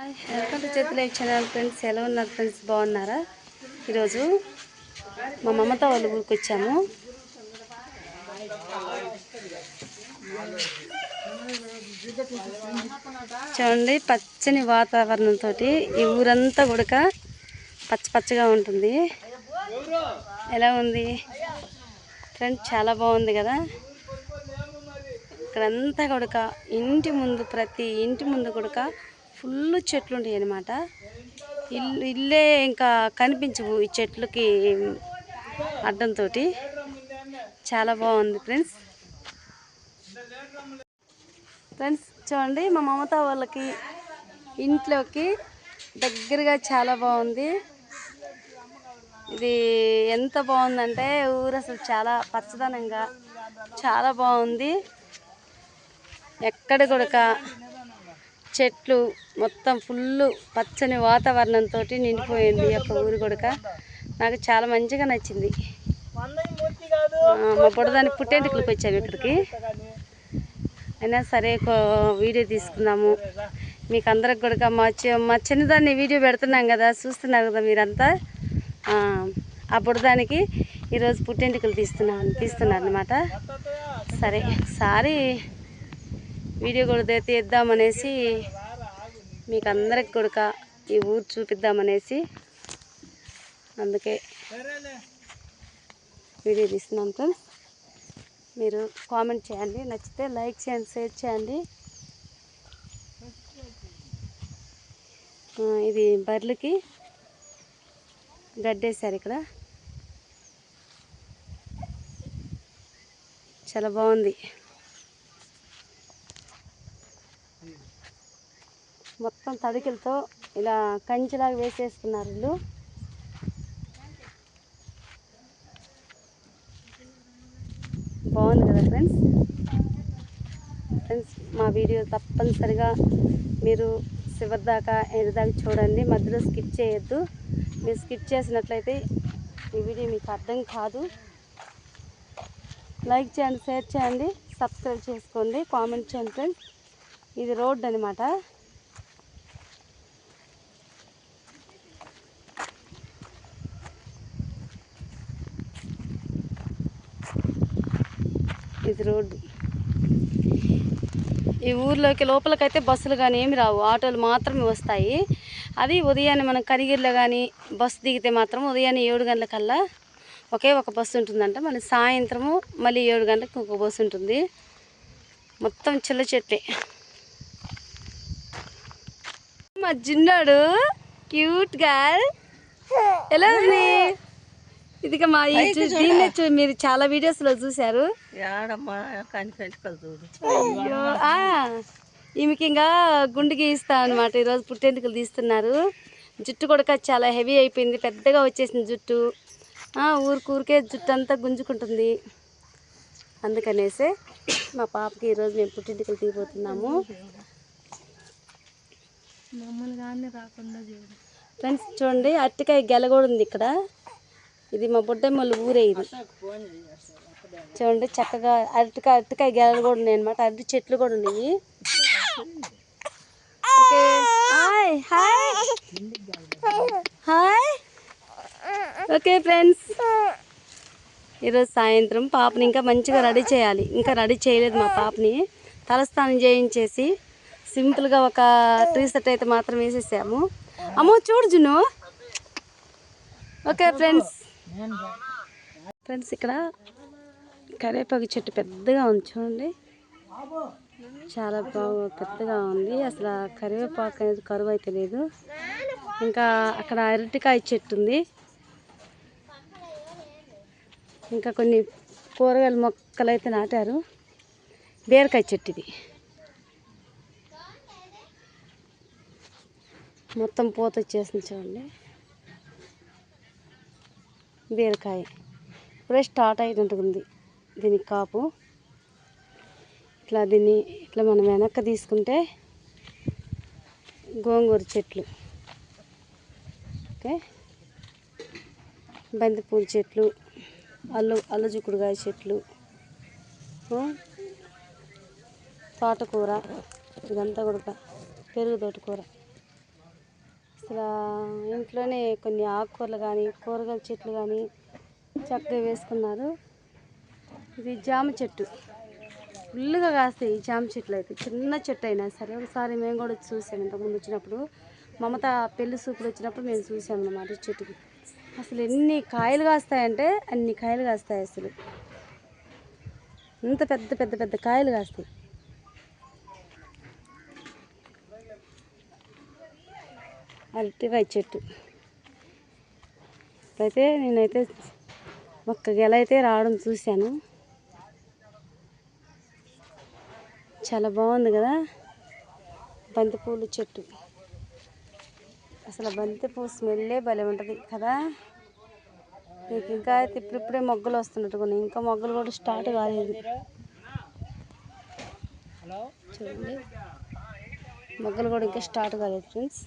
Welcome to చేతుల channel friends ఎలా ఉన్నారు ఫ్రెండ్స్ బాగున్నారా? ఈరోజు మా మమత వాళ్ళ ఊరికి వచ్చాము. చూడండి పచ్చని వాతావరణంతో ఈ ఊరంతా కూడా పచ్చ పచ్చగా ఉంటుంది. ఎలా ఉంది? ఫ్రెండ్స్ చాలా బాగుంది కదా? ఇక్కడంతా కూడా ఇంటి ముందు ప్రతి ఇంటి ముందు కూడా ఫుల్ చెట్లు ఉన్నాయి అనమాట ఇల్లు ఇల్లే ఇంకా కనిపించవు ఈ చెట్లకి అడ్డంతో చాలా బాగుంది ఫ్రెండ్స్. ఫ్రెండ్స్ చూడండి మా మమత వాళ్ళకి ఇంట్లోకి దగ్గరగా చాలా బాగుంది. ఇది ఎంత బాగుందంటే ఊరు అసలు చాలా పచ్చదనంగా చాలా బాగుంది. ఎక్కడ కూడా చెట్లు మొత్తం ఫుల్ పచ్చని వాతావరణంతో నిండిపోయింది యొక్క ఊరు కొడుక నాకు చాలా మంచిగా నచ్చింది. మా బుడదాన్ని పుట్టేంటికలకు వచ్చాము ఇక్కడికి. అయినా సరే వీడియో తీసుకుందాము. మీకు అందరికి కూడా మా మా చిన్నదాన్ని వీడియో పెడుతున్నాం కదా చూస్తున్నారు కదా మీరంతా? ఆ, ఆ బుడదానికి ఈరోజు పుట్టెంటికలు తీస్తున్నాను తీస్తున్నారు అనమాట సరే సారీ. వీడియో కూడా తీద్దామనేసి మీకు అందరికి కొడుక ఈ ఊరు చూపిద్దామనేసి అందుకే వీడియో తీస్తున్నాను ఫ్రెండ్స్. మీరు కామెంట్ చేయండి నచ్చితే లైక్ చేయండి షేర్ చేయండి. ఇది బర్రెలకి గడ్డేశారు ఇక్కడ. చాలా బాగుంది. మొత్తం తడికిలతో ఇలా కంచిలాగా వేసేసుకున్నారు వీళ్ళు. బాగుంది కదా ఫ్రెండ్స్? ఫ్రెండ్స్ మా వీడియో తప్పనిసరిగా మీరు చివరి దాకా దాకా చూడండి. మధ్యలో స్కిప్ చేయొద్దు. మీరు స్కిప్ చేసినట్లయితే ఈ వీడియో మీకు అర్థం కాదు. లైక్ చేయండి షేర్ చేయండి సబ్స్క్రైబ్ చేసుకోండి కామెంట్ చేయండి ఫ్రెండ్స్. ఇది రోడ్ అనమాట ఇది రోడ్డు. ఈ ఊర్లోకి లోపలికైతే బస్సులు కానీ ఏమి రావు. ఆటోలు మాత్రమే వస్తాయి. అది ఉదయాన్నే మనం కనిగిరిలో కానీ బస్సు దిగితే మాత్రం ఉదయాన్నే ఏడు గంటలకల్లా ఒకే ఒక బస్సు ఉంటుందంట. మళ్ళీ సాయంత్రము మళ్ళీ ఏడు గంటలకు ఒక బస్సు ఉంటుంది. మొత్తం చిల్ల చెట్లే మా జిన్నాడు క్యూట్గా ఎలా ఉంది? ఇదిగా మా దీన్నే మీరు చాలా చూడు. అయ్యో ఆ, ఈమెకి ఇంకా గుండు గీస్తా అనమాట ఈరోజు పుట్టెంటుకలు తీస్తున్నారు. జుట్టు కూడా చాలా హెవీ అయిపోయింది. పెద్దగా వచ్చేసింది జుట్టు. ఆ, ఊరికి ఊరికే జుట్టు అంతా గుంజుకుంటుంది. అందుకనేసే మా పాపకి ఈరోజు మేము పుట్టింటికలు తీయబోతున్నాము. ఫ్రెండ్స్ చూడండి అరటికాయ గెల కూడా ఉంది ఇక్కడ. ఇది మా బుడ్డమ్మల ఊరే ఇది. చూడండి చక్కగా అరటికాయ అరటికాయ గెలలు కూడా ఉన్నాయి అనమాట అరటి చెట్లు కూడా ఉన్నాయి. Okay. Hi hi. Hi. Okay friends. ఈరోజు సాయంత్రం పాపని ఇంకా మంచిగా రెడీ చేయాలి. ఇంకా రెడీ చేయలేదు మా పాపని. తలస్నానం చేయించేసి సింపుల్గా ఒక టీ షర్ట్ అయితే మాత్రం వేసేసాము. అమ్మో చూడు జును ఓకే ఫ్రెండ్స్. ఫ్రెండ్స్ ఇక్కడ కరివేపాకు చెట్టు పెద్దగా ఉంది చూడండి. చాలా బాగా పెద్దగా ఉంది. అసలు కరివేపాకు అనేది కరువు అయితే లేదు. ఇంకా అక్కడ అరటికాయ చెట్టు ఉంది. ఇంకా కొన్ని కూరగాయల మొక్కలు అయితే నాటారు. బీరకాయ చెట్టు ఇది. మొత్తం పూత వచ్చేసింది చూడండి. బీరకాయ. ఇప్పుడే స్టార్ట్ అయినట్టుంది దీనికి కాపు. ఇట్లా దీన్ని ఇట్లా మనం వెనక్కి తీసుకుంటే గోంగూర చెట్లు. ఓకే? బంతిపూల చెట్లు అల్లు అల్లజుకుడుగాయ చెట్లు తోటకూర ఇదంతా కూడా పెరుగు తోటకూర. అసలు ఇంట్లోనే కొన్ని ఆకుకూరలు కానీ కూరగాయల చెట్లు కానీ చక్కగా వేసుకున్నారు. ఇది జామ చెట్టు. ఫుల్గా కాస్తాయి ఈ జామ చెట్లు అయితే. చిన్న చెట్టు అయినా సరే ఒకసారి మేము కూడా చూసాము ఇంతకుముందు వచ్చినప్పుడు. మమత పెళ్ళి సూపులు వచ్చినప్పుడు మేము చూసాము అన్నమాట ఈ చెట్టుకి. అసలు ఎన్ని కాయలు కాస్తాయంటే అన్ని కాయలు కాస్తాయి అసలు. ఇంత పెద్ద పెద్ద పెద్ద కాయలు కాస్తాయి. అరటికాయ చెట్టు. అయితే నేనైతే ఒక్క గెల అయితే రావడం చూశాను. చాలా బాగుంది కదా? బంతిపూలు చెట్టు. అసలు బంతిపూ స్మెల్లే భలే ఉంటుంది కదా? మీకు ఇంకా అయితే ఇప్పుడిప్పుడే మొగ్గలు వస్తున్నట్టుగా ఇంకా మొగ్గలు కూడా స్టార్ట్ కాలేదు. చూడండి. మొగ్గలు కూడా ఇంకా స్టార్ట్ కాలేదు ఫ్రెండ్స్.